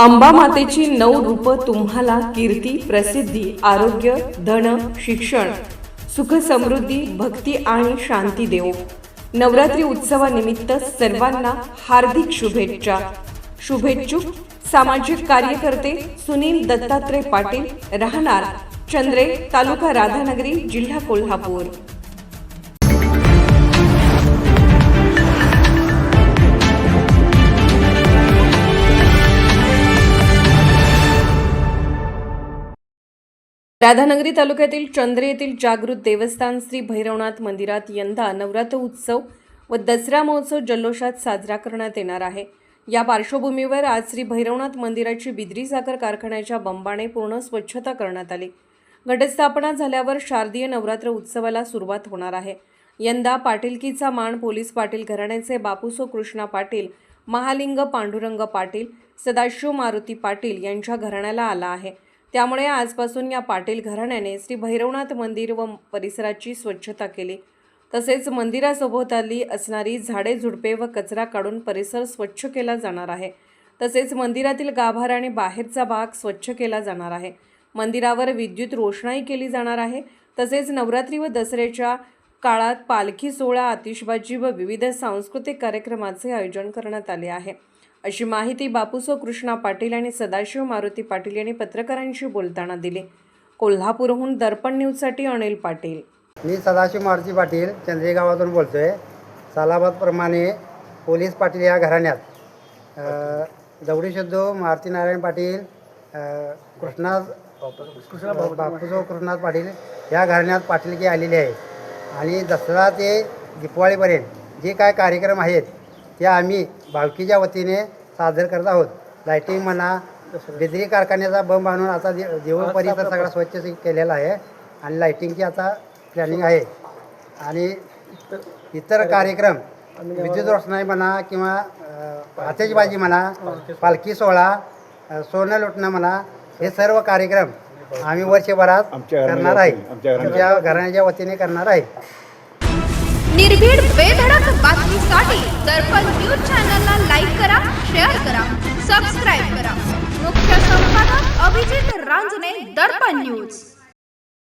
अंबा मातेची नऊ रूप तुम्हाला कीर्ती प्रसिद्धी आरोग्य धन शिक्षण सुख समृद्धी भक्ती आणि शांती देव नवरात्री उत्सवानिमित्त सर्वांना हार्दिक शुभेच्छा. शुभेच्छुक सामाजिक कार्यकर्ते सुनील दत्तात्रय पाटील राहणार चंद्रे तालुका राधानगरी जिल्हा कोल्हापूर. राधानगरी तालुक्यातील चंद्रे येथील जागृत देवस्थान श्री भैरवनाथ मंदिरात यंदा नवरात्र उत्सव व दसरा महोत्सव जल्लोषात साजरा करण्यात येणार आहे. या पार्श्वभूमीवर आज श्री भैरवनाथ मंदिराची बिद्री साखर कारखान्याच्या बंबाने पूर्ण स्वच्छता करण्यात आली. घटस्थापना झाल्यावर शारदीय नवरात्र उत्सवाला सुरुवात होणार आहे. यंदा पाटीलकीचा मान पोलीस पाटील घराण्याचे बापूसो कृष्णा पाटील महालिंग पांडुरंग पाटील सदाशिव मारुती पाटील यांच्या घराण्याला आला आहे. त्यामुळे आजपासून या पाटील घराण्याने श्री भैरवनाथ मंदिर व परिसराची स्वच्छता केली. तसेच मंदिरासोबताली असणारी झाडे झुडपे व कचरा काढून परिसर स्वच्छ केला जाणार आहे. तसेच मंदिरातील गाभार आणि बाहेरचा भाग स्वच्छ केला जाणार आहे. मंदिरावर विद्युत रोषणाई केली जाणार आहे. तसेच नवरात्री व दसऱ्याच्या काळात पालखी सोहळा आतिषबाजी व विविध सांस्कृतिक कार्यक्रमाचे आयोजन करण्यात आले आहे. अशी माहिती बापूसो कृष्णा पाटील आणि सदाशिव मारुती पाटील यांनी पत्रकारांशी बोलताना दिली. कोल्हापूरहून दर्पण न्यूजसाठी अनिल पाटील. मी सदाशिव मारुती पाटील चंद्रे गावातून बोलतो आहे सालाबादप्रमाणे पोलीस पाटील या घराण्यात अ, दौडी शुद्धो मारुती नारायण पाटील अ, कृष्णा बापूसो कृष्णाथ पाटील या घराण्यात पाटीलकी आलेली आहे. आणि दसरा ते दिपवाळीपर्यंत जे काय कार्यक्रम आहेत ते आम्ही भावकीच्या वतीने सादर करत आहोत. लाईटिंग म्हणा बिजली कारखान्याचा बंब आणून आता दे देऊळ परिसर सगळा स्वच्छ केलेला आहे आणि लाईटिंगची आता प्लॅनिंग आहे. आणि इतर कार्यक्रम विद्युत रोषणाई म्हणा किंवा अ, आतिषबाजी म्हणा पालखी सोहळा. सोनं लुटणं म्हणा हे सर्व कार्यक्रम आम्ही वर्षभरात करणार आहे. आमच्या घराण्याच्या वतीने करणार आहे. निर्भीड बेधडक बातमीसाठी रांजने दर्पण न्यूज.